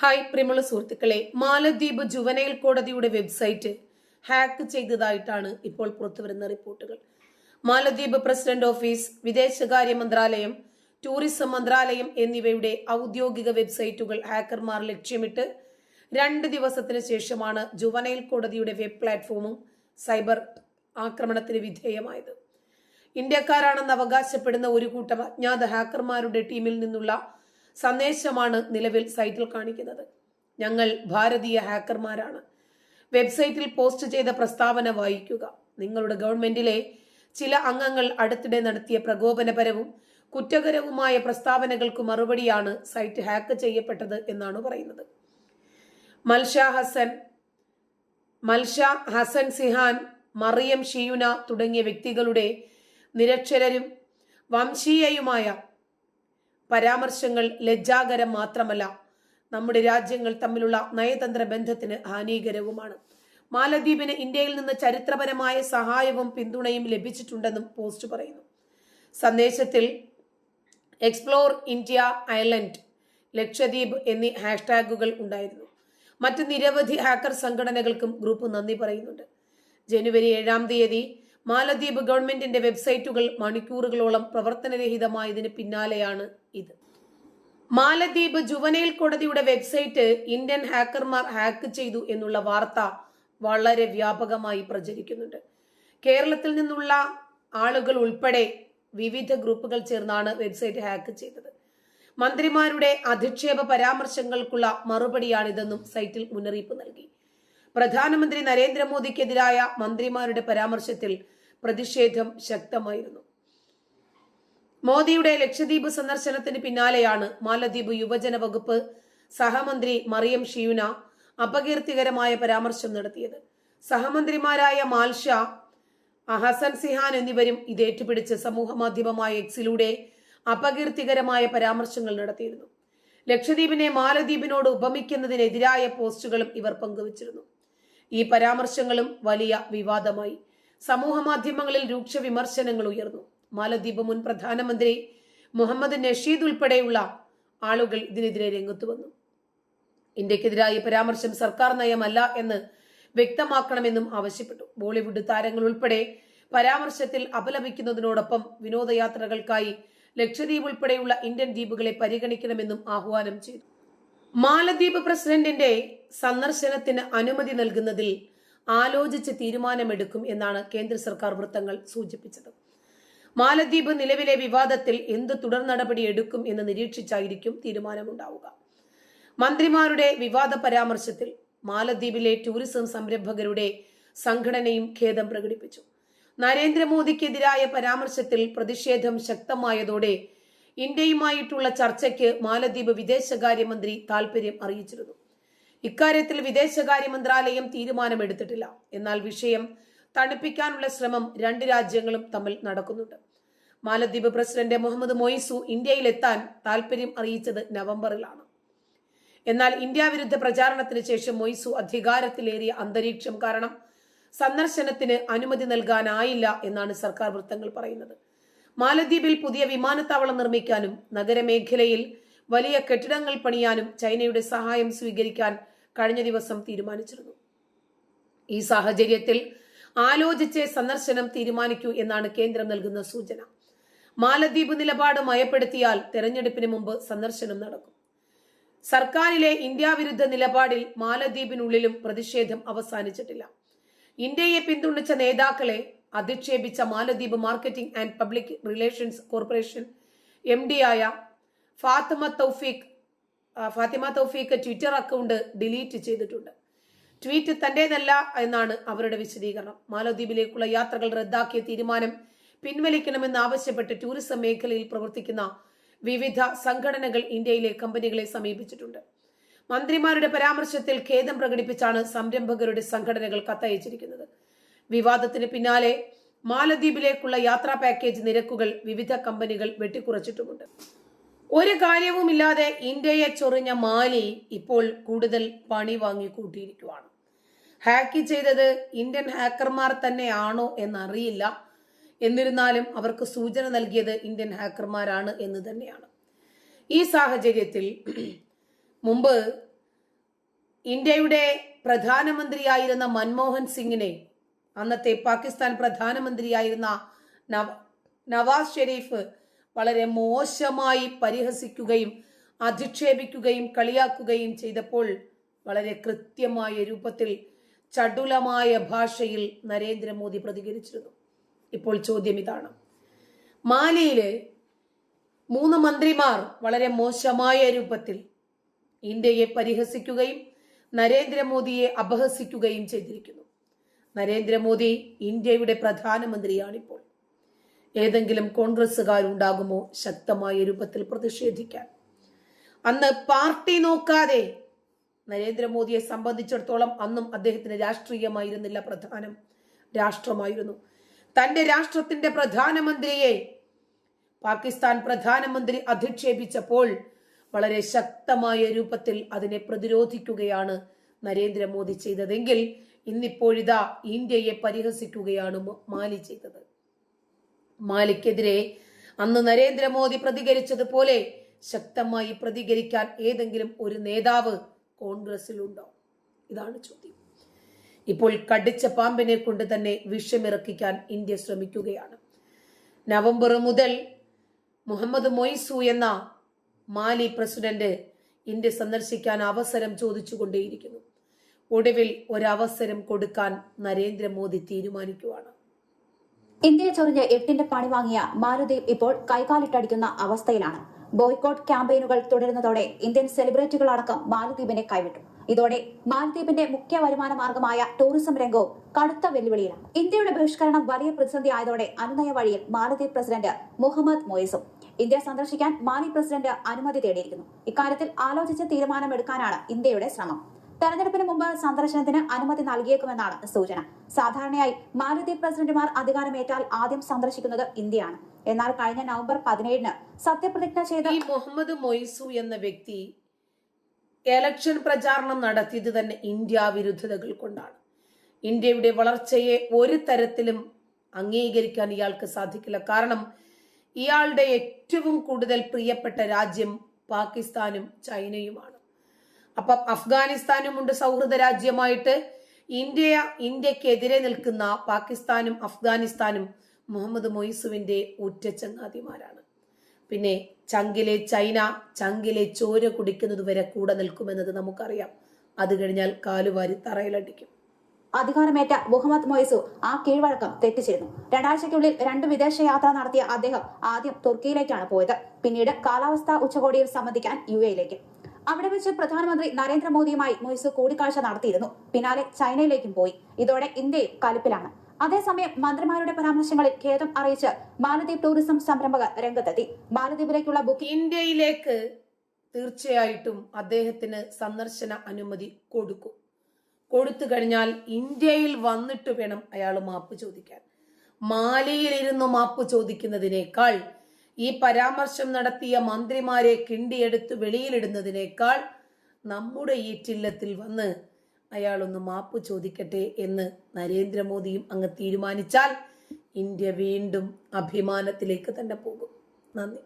Hi പ്രിയമുള്ള സുഹൃത്തുക്കളെ Maldives juvenile കോടതിയുടെ വെബ്സൈറ്റ് ഹാക്ക് ചെയ്തതായിട്ടാണ് ഇപ്പോൾ പുറത്തുവരുന്ന റിപ്പോർട്ടുകൾ. മാലദ്വീപ് പ്രസിഡന്റ് ഓഫീസ് വിദേശകാര്യ മന്ത്രാലയം ടൂറിസം മന്ത്രാലയം എന്നിവയുടെ ഔദ്യോഗിക വെബ്സൈറ്റുകൾ ഹാക്കർമാർ ലക്ഷ്യമിട്ട് രണ്ട് ദിവസത്തിന് ശേഷമാണ് ജുവനൈൽ കോടതിയുടെ വെബ് പ്ലാറ്റ്ഫോമും സൈബർ ആക്രമണത്തിന് വിധേയമായത്. ഇന്ത്യക്കാരാണെന്ന് അവകാശപ്പെടുന്ന ഒരു കൂട്ടം അജ്ഞാത ഹാക്കർമാരുടെ ടീമിൽ നിന്നുള്ള സന്ദേശമാണ് നിലവിൽ സൈറ്റിൽ കാണിക്കുന്നത്. ഞങ്ങൾ ഭാരതീയ ഹാക്കർമാരാണ്. വെബ്സൈറ്റിൽ പോസ്റ്റ് ചെയ്ത പ്രസ്താവന വായിക്കുക. നിങ്ങളുടെ ഗവൺമെന്റിലെ ചില അംഗങ്ങൾ അടുത്തിടെ നടത്തിയ പ്രകോപനപരവും കുറ്റകരവുമായ പ്രസ്താവനകൾക്ക് മറുപടിയാണ് സൈറ്റ് ഹാക്ക് ചെയ്യപ്പെട്ടത് എന്നാണ് പറയുന്നത്. മൽഷ ഹസൻ മൽഷ ഹസൻ സിഹാൻ മറിയം ഷിയുന തുടങ്ങിയ വ്യക്തികളുടെ നിരക്ഷരരും വംശീയയുമായ പരാമർശങ്ങൾ ലജ്ജാകരം മാത്രമല്ല നമ്മുടെ രാജ്യങ്ങൾ തമ്മിലുള്ള നയതന്ത്ര ബന്ധത്തിന് ഹാനികരവുമാണ്. മാലദ്വീപിന് ഇന്ത്യയിൽ നിന്ന് ചരിത്രപരമായ സഹായവും പിന്തുണയും ലഭിച്ചിട്ടുണ്ടെന്നും പോസ്റ്റ് പറയുന്നു. സന്ദേശത്തിൽ എക്സ്പ്ലോർ ഇന്ത്യ ഐലൻഡ് ലക്ഷദ്വീപ് എന്നീ ഹാഷ്ടാഗുകൾ ഉണ്ടായിരുന്നു. മറ്റ് നിരവധി ഹാക്കർ സംഘടനകൾക്കും ഗ്രൂപ്പ് നന്ദി പറയുന്നുണ്ട്. ജനുവരി ഏഴാം തീയതി മാലദ്വീപ് ഗവൺമെന്റിന്റെ വെബ്സൈറ്റുകൾ മണിക്കൂറുകളോളം പ്രവർത്തനരഹിതമായതിന് പിന്നാലെയാണ് ഇത്. മാലദ്വീപ് ജുവനൈൽ കോടതിയുടെ വെബ്സൈറ്റ് ഇന്ത്യൻ ഹാക്കർമാർ ഹാക്ക് ചെയ്തു എന്നുള്ള വാർത്ത വളരെ വ്യാപകമായി പ്രചരിക്കുന്നുണ്ട്. കേരളത്തിൽ നിന്നുള്ള ആളുകൾ ഉൾപ്പെടെ വിവിധ ഗ്രൂപ്പുകൾ ചേർന്നാണ് വെബ്സൈറ്റ് ഹാക്ക് ചെയ്തത്. മന്ത്രിമാരുടെ അധിക്ഷേപ പരാമർശങ്ങൾക്കുള്ള മറുപടിയാണിതെന്നും സൈറ്റിൽ മുന്നറിയിപ്പ് നൽകി. പ്രധാനമന്ത്രി നരേന്ദ്രമോദിക്കെതിരായ മന്ത്രിമാരുടെ പരാമർശത്തിൽ പ്രതിഷേധം ശക്തമായിരുന്നു. മോദിയുടെ ലക്ഷദ്വീപ് സന്ദർശനത്തിന് പിന്നാലെയാണ് മാലദ്വീപ് യുവജന വകുപ്പ് സഹമന്ത്രി മറിയം ഷിയുന അപകീർത്തികരമായ പരാമർശം നടത്തിയത്. സഹമന്ത്രിമാരായ മാൽഷ ഹസൻ സിഹാൻ എന്നിവരും ഇത് ഏറ്റുപിടിച്ച് സമൂഹ മാധ്യമമായ എക്സിലൂടെ അപകീർത്തികരമായ പരാമർശങ്ങൾ നടത്തിയിരുന്നു. ലക്ഷദ്വീപിനെ മാലദ്വീപിനോട് ഉപമിക്കുന്നതിനെതിരായ പോസ്റ്റുകളും ഇവർ പങ്കുവച്ചിരുന്നു. ഈ പരാമർശങ്ങളും വലിയ വിവാദമായി. സമൂഹ മാധ്യമങ്ങളിൽ രൂക്ഷ വിമർശനങ്ങൾ ഉയർന്നു. മാലദ്വീപ് മുൻ പ്രധാനമന്ത്രി മുഹമ്മദ് നഷീദ് ഉൾപ്പെടെയുള്ള ആളുകൾ ഇതിനെതിരെ രംഗത്തു വന്നു. ഇന്ത്യക്കെതിരായ പരാമർശം സർക്കാർ നയമല്ല എന്ന് വ്യക്തമാക്കണമെന്നും ആവശ്യപ്പെട്ടു. ബോളിവുഡ് താരങ്ങൾ ഉൾപ്പെടെ പരാമർശത്തിൽ അപലപിക്കുന്നതിനോടൊപ്പം വിനോദയാത്രകൾക്കായി ലക്ഷദ്വീപ് ഉൾപ്പെടെയുള്ള ഇന്ത്യൻ ദ്വീപുകളെ പരിഗണിക്കണമെന്നും ആഹ്വാനം ചെയ്തു. മാലദ്വീപ് പ്രസിഡന്റിന്റെ സന്ദർശനത്തിന് അനുമതി നൽകുന്നതിൽ ആലോചിച്ച് തീരുമാനമെടുക്കും എന്നാണ് കേന്ദ്ര സർക്കാർ വൃത്തങ്ങൾ സൂചിപ്പിച്ചത്. മാലദ്വീപ് നിലവിലെ വിവാദത്തിൽ എന്ത് തുടർ നടപടി എടുക്കും എന്ന് നിരീക്ഷിച്ചായിരിക്കും തീരുമാനമുണ്ടാവുക. മന്ത്രിമാരുടെ വിവാദ പരാമർശത്തിൽ മാലദ്വീപിലെ ടൂറിസം സംരംഭകരുടെ സംഘടനയും ഖേദം പ്രകടിപ്പിച്ചു. നരേന്ദ്രമോദിക്കെതിരായ പരാമർശത്തിൽ പ്രതിഷേധം ശക്തമായതോടെ ഇന്ത്യയുമായിട്ടുള്ള ചർച്ചയ്ക്ക് മാലദ്വീപ് വിദേശകാര്യമന്ത്രി താൽപര്യം അറിയിച്ചിരുന്നു. ഇക്കാര്യത്തിൽ വിദേശകാര്യ മന്ത്രാലയം തീരുമാനമെടുത്തിട്ടില്ല. എന്നാൽ വിഷയം തണുപ്പിക്കാനുള്ള ശ്രമം രണ്ട് രാജ്യങ്ങളും തമ്മിൽ നടക്കുന്നുണ്ട്. മാലദ്വീപ് പ്രസിഡന്റ് മുഹമ്മദ് മൊയ്സു ഇന്ത്യയിലെത്താൻ താൽപര്യം അറിയിച്ചത് നവംബറിലാണ്. എന്നാൽ ഇന്ത്യ വിരുദ്ധ പ്രചാരണത്തിന് ശേഷം മൊയ്സു അധികാരത്തിലേറിയ അന്തരീക്ഷം കാരണം സന്ദർശനത്തിന് അനുമതി നൽകാനായില്ല എന്നാണ് സർക്കാർ വൃത്തങ്ങൾ പറയുന്നത്. മാലദ്വീപിൽ പുതിയ വിമാനത്താവളം നിർമ്മിക്കാനും നഗരമേഖലയിൽ വലിയ കെട്ടിടങ്ങൾ പണിയാനും ചൈനയുടെ സഹായം സ്വീകരിക്കാൻ കഴിഞ്ഞ ദിവസം തീരുമാനിച്ചിരുന്നു. ഈ സാഹചര്യത്തിൽ ആലോചിച്ച് സന്ദർശനം തീരുമാനിക്കൂ എന്നാണ് കേന്ദ്രം നൽകുന്ന സൂചന. മാലദ്വീപ് നിലപാട് മയപ്പെടുത്തിയാൽ തെരഞ്ഞെടുപ്പിന് മുമ്പ് സന്ദർശനം നടക്കും. സർക്കാരിലെ ഇന്ത്യ വിരുദ്ധ നിലപാടിൽ മാലദ്വീപിനുള്ളിലും പ്രതിഷേധം അവസാനിച്ചിട്ടില്ല. ഇന്ത്യയെ പിന്തുണച്ച നേതാക്കളെ അധിക്ഷേപിച്ച Maldives marketing and public relations corporation M ആയ Fathima Thaufeeq Fathima Thaufeeq Twitter account delete ചെയ്തിട്ടുണ്ട്. ട്വീറ്റ് തന്റേതല്ല എന്നാണ് അവരുടെ വിശദീകരണം. മാലദ്വീപിലേക്കുള്ള യാത്രകൾ റദ്ദാക്കിയ തീരുമാനം പിൻവലിക്കണമെന്ന് ആവശ്യപ്പെട്ട് ടൂറിസം മേഖലയിൽ പ്രവർത്തിക്കുന്ന വിവിധ സംഘടനകൾ ഇന്ത്യയിലെ കമ്പനികളെ സമീപിച്ചിട്ടുണ്ട്. മന്ത്രിമാരുടെ പരാമർശത്തിൽ ഖേദം പ്രകടിപ്പിച്ചാണ് സംരംഭകരുടെ സംഘടനകൾ കത്തയച്ചിരിക്കുന്നത്. വിവാദത്തിന് പിന്നാലെ മാലദ്വീപിലേക്കുള്ള യാത്രാ പാക്കേജ് നിരക്കുകൾ വിവിധ കമ്പനികൾ വെട്ടിക്കുറച്ചിട്ടുമുണ്ട്. ഒരു കാര്യവുമില്ലാതെ ഇന്ത്യയെ ചൊറിഞ്ഞ മാലി ഇപ്പോൾ കൂടുതൽ പണി വാങ്ങി കൂട്ടിയിരിക്കുവാണ് ഹാക്ക് ചെയ്തത് ഇന്ത്യൻ ഹാക്കർമാർ തന്നെയാണോ എന്നറിയില്ല. എന്നിരുന്നാലും അവർക്ക് സൂചന നൽകിയത് ഇന്ത്യൻ ഹാക്കർമാരാണ് എന്ന് തന്നെയാണ്. ഈ സാഹചര്യത്തിൽ മുമ്പ് ഇന്ത്യയുടെ പ്രധാനമന്ത്രിയായിരുന്ന മൻമോഹൻ സിംഗിനെ അന്നത്തെ പാകിസ്ഥാൻ പ്രധാനമന്ത്രിയായിരുന്ന നവാസ് ഷെരീഫ് വളരെ മോശമായി പരിഹസിക്കുകയും അധിക്ഷേപിക്കുകയും കളിയാക്കുകയും ചെയ്തപ്പോൾ വളരെ കൃത്യമായ രൂപത്തിൽ ചടുലമായ ഭാഷയിൽ നരേന്ദ്രമോദി പ്രതികരിച്ചിരുന്നു. ഇപ്പോൾ ചോദ്യം ഇതാണ്. മാലിയിലെ മൂന്ന് മന്ത്രിമാർ വളരെ മോശമായ രൂപത്തിൽ ഇന്ത്യയെ പരിഹസിക്കുകയും നരേന്ദ്രമോദിയെ അപഹസിക്കുകയും ചെയ്തിരിക്കുന്നു. നരേന്ദ്രമോദി ഇന്ത്യയുടെ പ്രധാനമന്ത്രിയാണിപ്പോൾ. ഏതെങ്കിലും കോൺഗ്രസ്സുകാരുണ്ടാകുമോ ശക്തമായ രൂപത്തിൽ പ്രതിഷേധിക്കാൻ. അന്ന് പാർട്ടി നോക്കാതെ നരേന്ദ്രമോദിയെ സംബന്ധിച്ചിടത്തോളം അന്നും അദ്ദേഹത്തിന് രാഷ്ട്രീയമായിരുന്നില്ല പ്രധാനം. രാഷ്ട്രമായിരുന്നു. തന്റെ രാഷ്ട്രത്തിന്റെ പ്രധാനമന്ത്രിയെ പാകിസ്ഥാൻ പ്രധാനമന്ത്രി അധിക്ഷേപിച്ചപ്പോൾ വളരെ ശക്തമായ രൂപത്തിൽ അതിനെ പ്രതിരോധിക്കുകയാണ് നരേന്ദ്രമോദി ചെയ്തതെങ്കിൽ ഇന്നിപ്പോഴിതാ ഇന്ത്യയെ പരിഹസിക്കുകയാണ് മാലി ചെയ്തത്. മാലിക്കെതിരെ. അന്ന് നരേന്ദ്രമോദി പ്രതികരിച്ചതുപോലെ ശക്തമായി പ്രതികരിക്കാൻ ഏതെങ്കിലും ഒരു നേതാവ് കോൺഗ്രസിലുണ്ടോ? ഇതാണ് ചോദ്യം. ഇപ്പോൾ കടിച്ച പാമ്പിനെ കൊണ്ട് തന്നെ വിഷമിറക്കിക്കാൻ ഇന്ത്യ ശ്രമിക്കുകയാണ്. നവംബർ മുതൽ മുഹമ്മദ് മൊയ്സു എന്ന മാലി പ്രസിഡന്റ് ഇന്ത്യ സന്ദർശിക്കാൻ അവസരം ചോദിച്ചുകൊണ്ടേയിരിക്കുന്നു. ഒടുവിൽ ഒരവസരം കൊടുക്കാൻ നരേന്ദ്രമോദി തീരുമാനിക്കുവാണ്. ഇന്ത്യയെ ചൊറിഞ്ഞ് എട്ടിന്റെ പണി വാങ്ങിയ മാലദ്വീപ് ഇപ്പോൾ കൈകാലിട്ടടിക്കുന്ന അവസ്ഥയിലാണ്. ബോയ്ക്കോട്ട് ക്യാമ്പയിനുകൾ തുടരുന്നതോടെ ഇന്ത്യൻ സെലിബ്രിറ്റികൾ അടക്കം മാലദ്വീപിനെ കൈവിട്ടു. ഇതോടെ മാലദ്വീപിന്റെ മുഖ്യ വരുമാന മാർഗമായ ടൂറിസം രംഗവും കടുത്ത വെല്ലുവിളിയിലാണ്. ഇന്ത്യയുടെ ബഹിഷ്കരണം വലിയ പ്രതിസന്ധി ആയതോടെ അനുനയ വഴിയിൽ മാലദ്വീപ് പ്രസിഡന്റ് മുഹമ്മദ് മൊയ്സും ഇന്ത്യ സന്ദർശിക്കാൻ മാലി പ്രസിഡന്റ് അനുമതി തേടിയിരിക്കുന്നു. ഇക്കാര്യത്തിൽ ആലോചിച്ച് തീരുമാനമെടുക്കാനാണ് ഇന്ത്യയുടെ ശ്രമം. തെരഞ്ഞെടുപ്പിന് മുമ്പ് സന്ദർശനത്തിന് അനുമതി നൽകിയേക്കുമെന്നാണ് സൂചന. സാധാരണയായി മാലദ്വീപ് പ്രസിഡന്റുമാർ അധികാരമേറ്റാൽ ആദ്യം സന്ദർശിക്കുന്നത് ഇന്ത്യയാണ്. എന്നാൽ കഴിഞ്ഞ നവംബർ പതിനേഴിന് സത്യപ്രതിജ്ഞ ചെയ്ത ഈ മുഹമ്മദ് മൊയ്സു എന്ന വ്യക്തി എലക്ഷൻ പ്രചാരണം നടത്തിയത് തന്നെ ഇന്ത്യ വിരുദ്ധതകൾ കൊണ്ടാണ്. ഇന്ത്യയുടെ വളർച്ചയെ ഒരു തരത്തിലും അംഗീകരിക്കാൻ ഇയാൾക്ക് സാധിക്കില്ല. കാരണം ഇയാളുടെ ഏറ്റവും കൂടുതൽ പ്രിയപ്പെട്ട രാജ്യം പാകിസ്ഥാനും ചൈനയുമാണ്. അപ്പം അഫ്ഗാനിസ്ഥാനുമുണ്ട് സൗഹൃദ രാജ്യമായിട്ട്. ഇന്ത്യ ഇന്ത്യക്കെതിരെ നിൽക്കുന്ന പാകിസ്ഥാനും അഫ്ഗാനിസ്ഥാനും മുഹമ്മദ് മൊയ്സുവിന്റെ ഉറ്റ ചങ്ങാതിമാരാണ് പിന്നെ ചങ്കിലെ ചൈന ചങ്കിലെ ചോര കുടിക്കുന്നത് വരെ കൂടെ നിൽക്കുമെന്നത് നമുക്കറിയാം. അത് കഴിഞ്ഞാൽ കാലുവാരി തറയിലടിക്കും. അധികാരമേറ്റ മുഹമ്മദ് മൊയ്സു ആ കീഴ്വഴക്കം തെറ്റിച്ചിരുന്നു. രണ്ടാഴ്ചയ്ക്കുള്ളിൽ രണ്ട് വിദേശ യാത്ര നടത്തിയ അദ്ദേഹം ആദ്യം തുർക്കിയിലേക്കാണ് പോയത്. പിന്നീട് കാലാവസ്ഥാ ഉച്ചകോടിയിൽ സംബന്ധിക്കാൻ യു എയിലേക്ക്. അവിടെ വെച്ച് പ്രധാനമന്ത്രി നരേന്ദ്രമോദിയുമായി മൊയ്സ് കൂടിക്കാഴ്ച നടത്തിയിരുന്നു. പിന്നാലെ ചൈനയിലേക്കും പോയി. ഇതോടെ ഇന്ത്യയും കലിപ്പിലാണ്. അതേസമയം മന്ത്രിമാരുടെ പരാമർശങ്ങളിൽ ഖേദം അറിയിച്ച് മാലദ്വീപ് ടൂറിസം സംരംഭകർ രംഗത്തെത്തി. മാലദ്വീപിലേക്കുള്ള ബുക്കിംഗ് ഇന്ത്യയിലേക്ക് തീർച്ചയായിട്ടും അദ്ദേഹത്തിന് സന്ദർശന അനുമതി കൊടുക്കും. കൊടുത്തു കഴിഞ്ഞാൽ ഇന്ത്യയിൽ വന്നിട്ട് വേണം അയാൾ മാപ്പ് ചോദിക്കാൻ. മാലിയിലിരുന്ന് മാപ്പ് ചോദിക്കുന്നതിനേക്കാൾ ഈ പരാമർശം നടത്തിയ മന്ത്രിമാരെ കിണ്ടിയെടുത്ത് വെളിയിലിടുന്നതിനേക്കാൾ നമ്മുടെ ഈ ചില്ലത്തിൽ വന്ന് അയാളൊന്ന് മാപ്പ് ചോദിക്കട്ടെ എന്ന് നരേന്ദ്രമോദിയും അങ്ങ് തീരുമാനിച്ചാൽ ഇന്ത്യ വീണ്ടും അഭിമാനത്തിലേക്ക് തന്നെ പോകും. നന്ദി.